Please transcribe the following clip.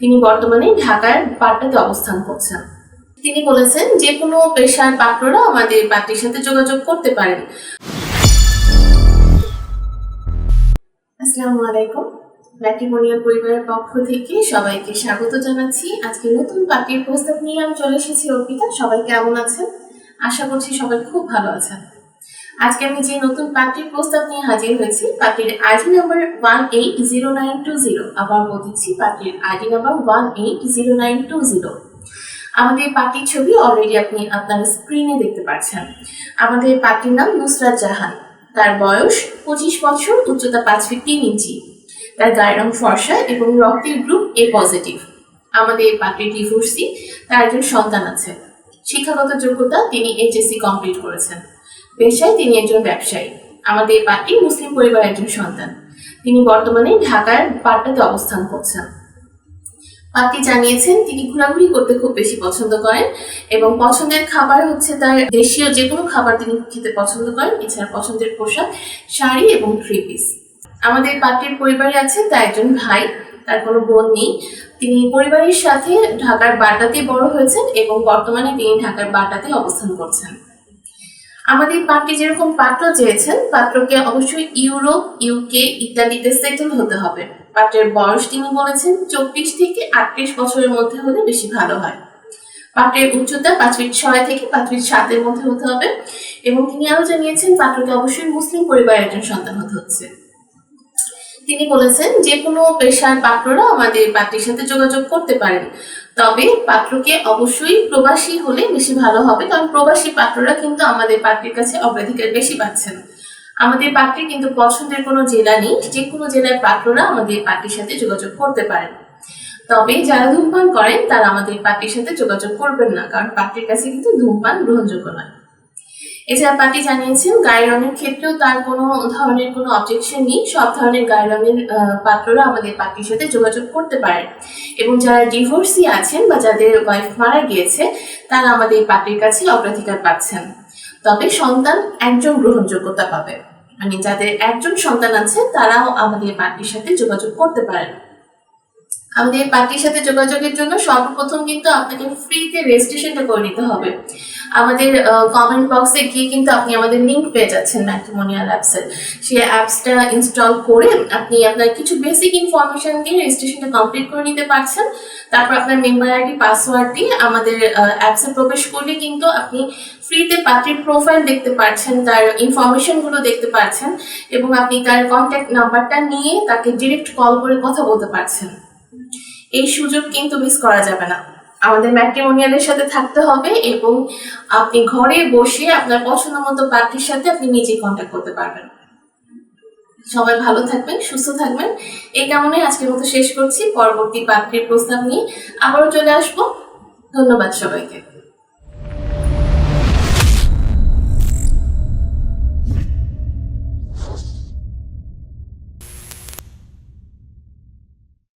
তিনি বর্তমানে ঢাকার পাটনাতে অবস্থান করছেন। তিনি বলেছেন যে কোনো পেশার পাত্ররা আমাদের পার্টির সাথে যোগাযোগ করতে পারেন। আসসালামু আলাইকুম। ম্যাট্রিমোনিয়াল পরিবারের পক্ষ থেকে সবাইকে স্বাগত জানাচ্ছি। আজকে নতুন পার্টির প্রস্তাব নিয়ে আমি চলে এসেছি অর্পিতা। সবাই কেমন আছেন? আশা করছি সবাই খুব ভালো আছেন। আজকে আমি যে নতুন পার্টির প্রস্তাব নিয়ে হাজির হয়েছি পার্টির ID number one eight zero nine two zero আবার বলছি পার্টির ID number one eight zero nine two zero আমাদের পার্টির ছবি অলরেডি আপনি আপনার স্ক্রিনে দেখতে পাচ্ছেন। আমাদের পার্টির নাম নুসরাত জাহান। তার বয়স পঁচিশ বছর, উচ্চতা পাঁচ ফিট তিন ইঞ্চি। তার গায়ের রং ফর্সা এবং রক্তের গ্রুপ এ পজিটিভ আমাদের পার্টির ডিভোর্সি তার একজন সন্তান আছে। শিক্ষাগত যোগ্যতা তিনি এইচএসসি কমপ্লিট করেছেন। পেশায় তিনি একজন ব্যবসায়ী। আমাদের পার্টি মুসলিম পরিবারের একজন সন্তান। তিনি বর্তমানে ঢাকার পাটনাতে অবস্থান করছেন। পার্টি জানিয়েছেন, তিনি ঘোরাঘুরি করতে খুব বেশি পছন্দ করেন এবং পছন্দের খাবার হচ্ছে তার দেশীয় যে কোনো খাবার তিনি খেতে পছন্দ করেন, এছাড়া পছন্দের পোশাক, শাড়ি এবং থ্রি পিস। আমাদের পার্টির পরিবারে আছে তার একজন ভাই, তার কোনো বোন নেই। তিনি পরিবারের সাথে ঢাকার বাটাতে বড় হয়েছেন এবং বর্তমানে তিনি ঢাকার বাটাতে অবস্থান করছেন। আমাদের পাত্রী যেরকম পাত্র চেয়েছেন, পাত্রকে অবশ্যই ইউরোপ ইউকে ইত্যাদিতে সেটেল হতে হবে। পাত্রের বয়স তিনি বলেছেন চব্বিশ থেকে আটত্রিশ বছরের মধ্যে হলে বেশি ভালো হয়। পাত্রের উচ্চতা পাঁচ ফিট ছয় থেকে পাঁচ ফিট সাতের মধ্যে হতে হবে এবং তিনি আরও জানিয়েছেন পাত্রকে অবশ্যই মুসলিম পরিবারের একজন সন্তান হতে হচ্ছে। তিনি বলেছেন যে কোনো পেশার পাত্ররা আমাদের পাত্রের সাথে যোগাযোগ করতে পারেন। তবে পাত্রকে অবশ্যই প্রবাসী হলে বেশি ভালো হবে, কারণ প্রবাসী পাত্ররা কিন্তু আমাদের পাত্রের কাছে অগ্রাধিকার বেশি পাচ্ছেন। আমাদের পাত্রের কিন্তু পছন্দের কোনো জেলা নেই যে কোনো জেলার পাত্ররা আমাদের পাত্রের সাথে যোগাযোগ করতে পারেন। তবে যারা ধূমপান করেন, তারা আমাদের পার্টির সাথে যোগাযোগ করবেন না, কারণ পার্টির কাছে কিন্তু ধূমপান গ্রহণযোগ্য নয়। এছাড়া পার্টি জানিয়েছেন গায়ের রঙের ক্ষেত্রেও তার কোনো ধরনের কোনো অবজেকশন নেই। সব ধরনের গায়ের রঙের পাত্ররা আমাদের পার্টির সাথে যোগাযোগ করতে পারেন। এবং যারা ডিভোর্সি আছেন বা যাদের ওয়াইফ মারা গিয়েছে, তারা আমাদের পার্টির কাছে অগ্রাধিকার পাচ্ছেন। তবে সন্তান একজন গ্রহণযোগ্যতা পাবে। মানে যাদের একজন সন্তান আছে, তারাও আমাদের পার্টির সাথে যোগাযোগ করতে পারেন। আমাদের পার্টির সাথে যোগাযোগের জন্য সর্বপ্রথম কিন্তু আপনাকে ফ্রিতে রেজিস্ট্রেশনটা করে নিতে হবে। আমাদের কমেন্ট বক্সে গিয়ে কিন্তু আপনি আমাদের লিঙ্ক পেয়ে যাচ্ছেন ম্যাট্রিমোনিয়াল অ্যাপসের সেই অ্যাপসটা ইনস্টল করে আপনি আপনার কিছু বেসিক ইনফরমেশন দিয়ে রেজিস্ট্রেশনটা কমপ্লিট করে নিতে পারছেন। তারপর আপনার মেম্বার আইডি পাসওয়ার্ড দিয়ে আমাদের অ্যাপসে প্রবেশ করলে কিন্তু আপনি ফ্রিতে পার্টির প্রোফাইল দেখতে পাচ্ছেন তার ইনফরমেশনগুলো দেখতে পাচ্ছেন এবং আপনি তার কন্ট্যাক্ট নাম্বারটা নিয়ে তাকে ডিরেক্ট কল করে কথা বলতে পারছেন। এই সুযোগ কিন্তু মিস করা যাবে না। আমাদের ম্যাট্রিমোনিয়ালের সাথে থাকতে হবে এবং আপনি ঘরে বসে আপনার পছন্দ মতো পার্টির সাথে আপনি নিজেই কন্ট্যাক্ট করতে পারবেন। সবাই ভালো থাকবেন, সুস্থ থাকবেন। এই কারণে আজকের মতো শেষ করছি। পরবর্তী পাখির প্রস্তাব নিয়ে আবারও চলে আসব। ধন্যবাদ সবাইকে।